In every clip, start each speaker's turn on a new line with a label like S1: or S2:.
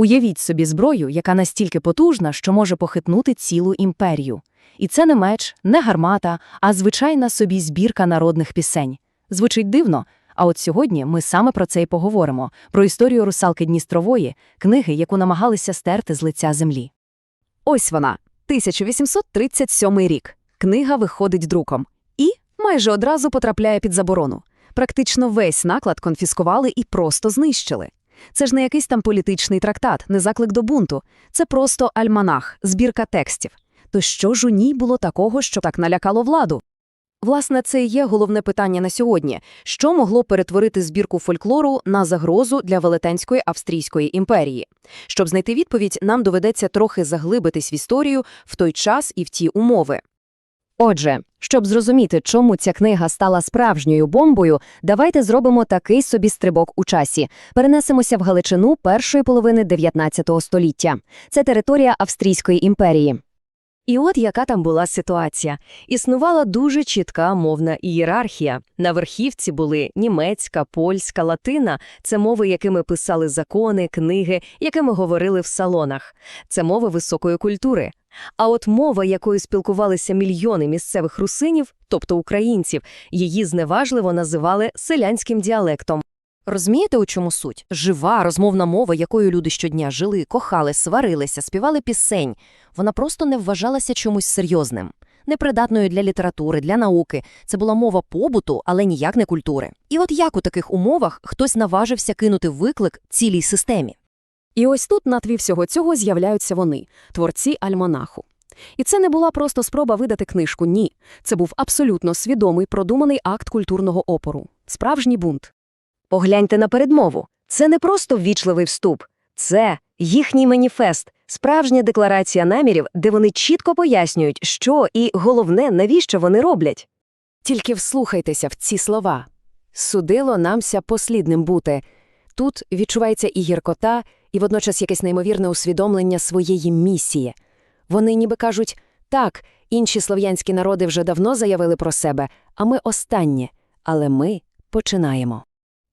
S1: Уявіть собі зброю, яка настільки потужна, що може похитнути цілу імперію. І це не меч, не гармата, а звичайна собі збірка народних пісень. Звучить дивно, а от сьогодні ми саме про це й поговоримо: про історію русалки Дністрової, книги, яку намагалися стерти з лиця землі.
S2: Ось вона, 1837 рік. Книга виходить друком. І майже одразу потрапляє під заборону. Практично весь наклад конфіскували і просто знищили. Це ж не якийсь там політичний трактат, не заклик до бунту. Це просто альманах, збірка текстів. То що ж у ній було такого, що так налякало владу?
S1: Власне, це і є головне питання на сьогодні. Що могло перетворити збірку фольклору на загрозу для Велетенської Австрійської імперії? Щоб знайти відповідь, нам доведеться трохи заглибитись в історію в той час і в ті умови.
S3: Отже, щоб зрозуміти, чому ця книга стала справжньою бомбою, давайте зробимо такий собі стрибок у часі. Перенесемося в Галичину першої половини 19 століття. Це територія Австрійської імперії.
S4: І от яка там була ситуація. Існувала дуже чітка мовна ієрархія. На верхівці були німецька, польська, латина – це мови, якими писали закони, книги, якими говорили в салонах. Це мови високої культури. А от мова, якою спілкувалися мільйони місцевих русинів, тобто українців, її зневажливо називали селянським діалектом.
S1: Розумієте, у чому суть? Жива розмовна мова, якою люди щодня жили, кохали, сварилися, співали пісень. Вона просто не вважалася чомусь серйозним. Непридатною для літератури, для науки. Це була мова побуту, але ніяк не культури. І от як у таких умовах хтось наважився кинути виклик цілій системі?
S2: І ось тут на тлі всього цього з'являються вони, творці альманаху. І це не була просто спроба видати книжку, ні. Це був абсолютно свідомий, продуманий акт культурного опору. Справжній бунт.
S4: Погляньте на передмову. Це не просто ввічливий вступ. Це їхній маніфест, справжня декларація намірів, де вони чітко пояснюють, що і, головне, навіщо вони роблять.
S2: Тільки вслухайтеся в ці слова. Судило намся послідним бути. Тут відчувається і гіркота, і водночас якесь неймовірне усвідомлення своєї місії. Вони ніби кажуть, так, інші слов'янські народи вже давно заявили про себе, а ми останні, але ми починаємо.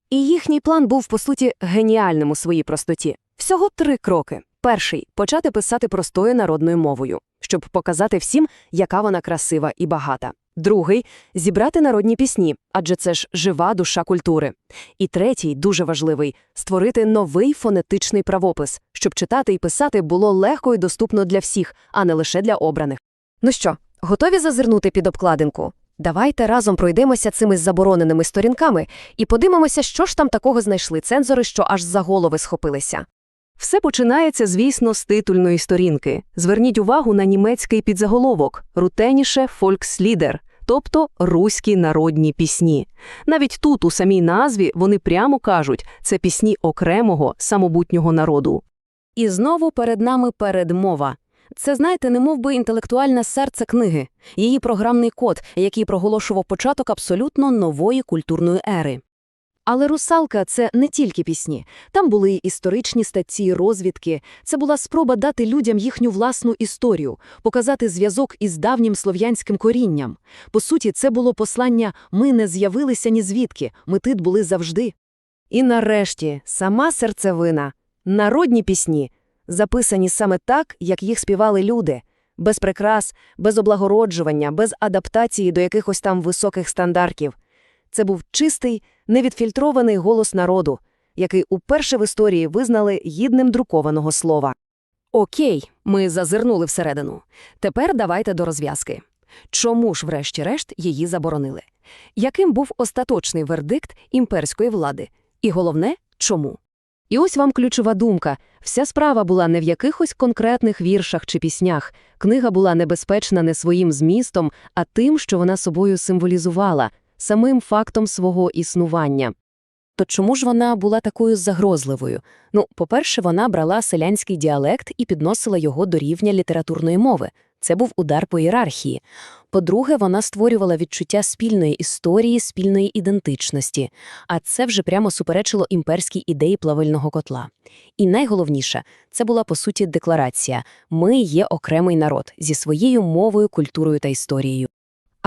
S2: І їхній план був, по суті, геніальним у своїй простоті. Всього три кроки. Перший почати писати простою народною мовою, щоб показати всім, яка вона красива і багата. Другий зібрати народні пісні, адже це ж жива душа культури. І третій, дуже важливий створити новий фонетичний правопис, щоб читати і писати було легко і доступно для всіх, а не лише для обраних. Ну що, готові зазирнути під обкладинку? Давайте разом пройдемося цими забороненими сторінками і подивимося, що ж там такого знайшли цензори, що аж за голови схопилися. Все починається, звісно, з титульної сторінки. Зверніть увагу на німецький підзаголовок «Рутеніше Фолькслідер», тобто «Руські народні пісні». Навіть тут, у самій назві, вони прямо кажуть – це пісні окремого, самобутнього народу. І знову перед нами передмова. Це, знаєте, немов би інтелектуальне серце книги, її програмний код, який проголошував початок абсолютно нової культурної ери. Але «Русалка» — це не тільки пісні. Там були й історичні статті, розвідки. Це була спроба дати людям їхню власну історію, показати зв'язок із давнім слов'янським корінням. По суті, це було послання «ми не з'явилися ні звідки, ми тут були завжди». І нарешті сама серцевина — народні пісні, записані саме так, як їх співали люди. Без прикрас, без облагороджування, без адаптації до якихось там високих стандартів. Це був чистий, невідфільтрований голос народу, який уперше в історії визнали гідним друкованого слова. Окей, ми зазирнули всередину. Тепер давайте до розв'язки. Чому ж, врешті-решт, її заборонили? Яким був остаточний вердикт імперської влади? І головне, чому? І ось вам ключова думка. Вся справа була не в якихось конкретних віршах чи піснях. Книга була небезпечна не своїм змістом, а тим, що вона собою символізувала, самим фактом свого існування. То чому ж вона була такою загрозливою? Ну, по-перше, вона брала селянський діалект і підносила його до рівня літературної мови. Це був удар по ієрархії. По-друге, вона створювала відчуття спільної історії, спільної ідентичності, а це вже прямо суперечило імперській ідеї плавильного котла. І найголовніше, це була по суті декларація: ми є окремий народ зі своєю мовою, культурою та історією.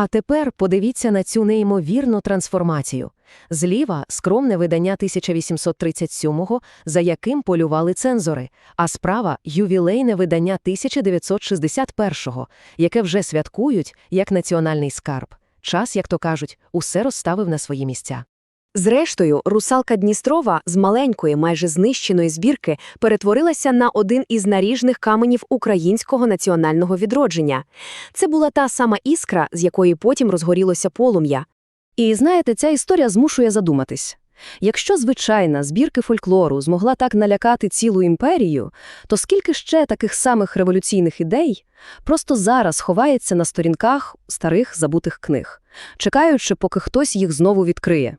S2: А тепер подивіться на цю неймовірну трансформацію.
S4: Зліва – скромне видання 1837-го, за яким полювали цензори, а справа – ювілейне видання 1961-го, яке вже святкують як національний скарб. Час, як то кажуть, усе розставив на свої місця.
S2: Зрештою, русалка Дністрова з маленької, майже знищеної збірки перетворилася на один із наріжних каменів українського національного відродження. Це була та сама іскра, з якої потім розгорілося полум'я.
S3: І знаєте, ця історія змушує задуматись. Якщо звичайна збірки фольклору змогла так налякати цілу імперію, то скільки ще таких самих революційних ідей просто зараз ховається на сторінках старих забутих книг, чекаючи, поки хтось їх знову відкриє.